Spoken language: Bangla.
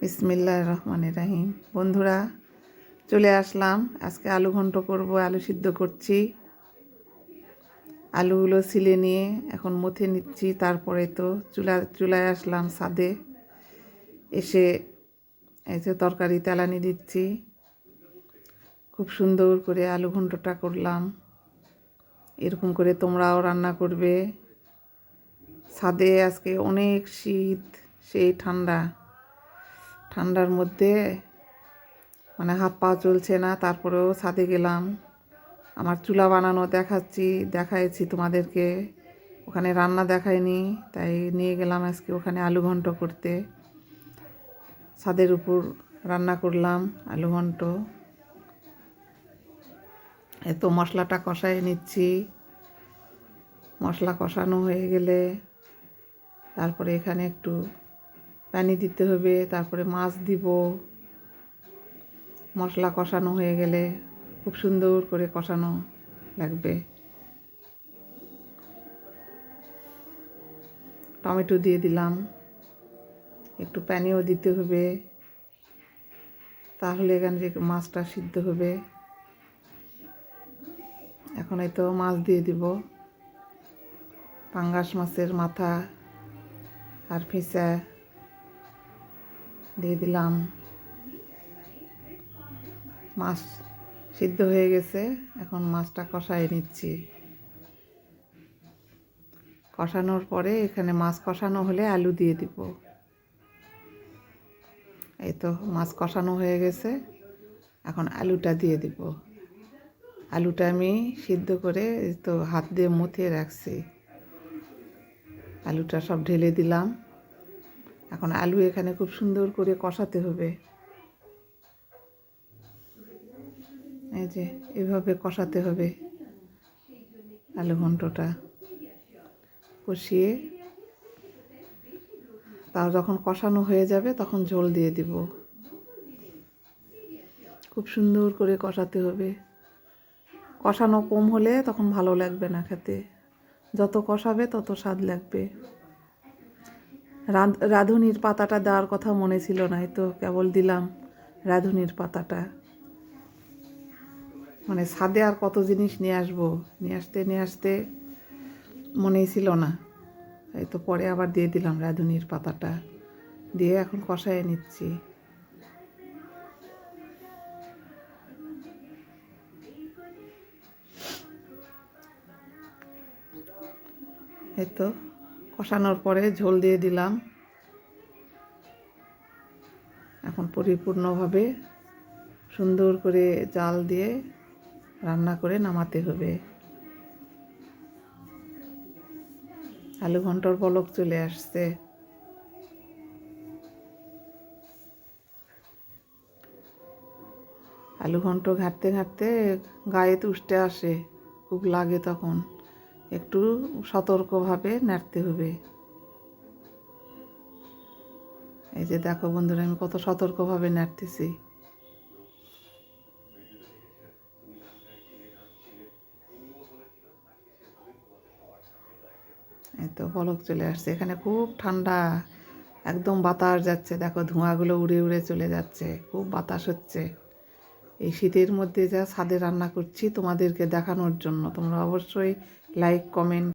বিসমিল্লাহ রহমান রাহিম। বন্ধুরা, চলে আসলাম। আজকে আলু ঘন্ট করব, আলু সিদ্ধ করছি। আলুগুলো ছিলে নিয়ে এখন মথে নিচ্ছি, তারপরে তো চুলা, চুলায় আসলাম সাদে। এসে এই যে তরকারি তেলানি দিচ্ছি। খুব সুন্দর করে আলু ঘন্টটা করলাম। এরকম করে তোমরাও রান্না করবে। ছাদে আজকে অনেক শীত, সেই ঠান্ডা। ঠান্ডার মধ্যে মানে হাত পা চলছে না, তারপরেও ছাদে গেলাম। আমার চুলা বানানো দেখাচ্ছি, দেখাইছি তোমাদেরকে। ওখানে রান্না দেখায়নি তাই নিয়ে গেলাম আজকে ওখানে আলু ঘন্ট করতে। ছাদের উপর রান্না করলাম আলু ঘন্ট। এত মশলাটা কষাই নিচ্ছি। মশলা কষানো হয়ে গেলে তারপরে এখানে একটু পানি দিতে হবে, তারপরে মাছ দিব। মশলা কষানো হয়ে গেলে খুব সুন্দর করে কষানো লাগবে। টমেটো দিয়ে দিলাম। একটু পানিও দিতে হবে, তাহলে এখানে যে মাছটা সিদ্ধ হবে। এখন এই তো মাছ দিয়ে দিব। পাঙ্গাস মাছের মাথা আর ফিসা দিয়ে দিলাম। মাছ সিদ্ধ হয়ে গেছে, এখন মাছটা কষাই নিচ্ছি। কষানোর পরে এখানে মাছ কষানো হলে আলু দিয়ে দিব। এই তো মাছ কষানো হয়ে গেছে, এখন আলুটা দিয়ে দিব। আলুটা আমি সিদ্ধ করে তো হাত দিয়ে মুথে রাখছি। আলুটা সব ঢেলে দিলাম। এখন আলু এখানে খুব সুন্দর করে কষাতে হবে। এই যে, এভাবে কষাতে হবে আলু ঘন্টটা। কষিয়ে তাও যখন কষানো হয়ে যাবে তখন ঝোল দিয়ে দিব। খুব সুন্দর করে কষাতে হবে। কষানো কম হলে তখন ভালো লাগবে না খেতে। যত কষাবে তত স্বাদ লাগবে। রাঁধুনির পাতাটা দেওয়ার কথা মনে ছিল না তো কেবল দিলাম রাঁধুনির পাতাটা। মানে ছাদে আর কত জিনিস নিয়ে আসব? নিয়ে আসতে নিয়ে আসতে মনেই ছিল না। এই তো পরে আবার দিয়ে দিলাম রাঁধুনির পাতাটা। দিয়ে এখন কষায় নিচ্ছি। এই তো। কষানোর পরে ঝোল দিয়ে দিলাম। এখন পরিপূর্ণভাবে সুন্দর করে জাল দিয়ে রান্না করে নামাতে হবে। আলু ঘন্টর পলক চলে আসছে। আলু ঘন্ট ঘাটতে ঘাটতে গায়ে তুষ্টে আসে, খুব লাগে তখন। একটু সতর্কভাবে নাড়তে হবে। এই যে দেখো বন্ধুরা, আমি কত সতর্কভাবে নাড়তেছি। এই তো পলক চলে আসছে। এখানে খুব ঠান্ডা, একদম বাতাস যাচ্ছে। দেখো ধোঁয়াগুলো উড়ে উড়ে চলে যাচ্ছে, খুব বাতাস হচ্ছে। এই শীতের মধ্যে যা ছাদে রান্না করছি তোমাদেরকে দেখানোর জন্য, তোমরা অবশ্যই লাইক কমেন্ট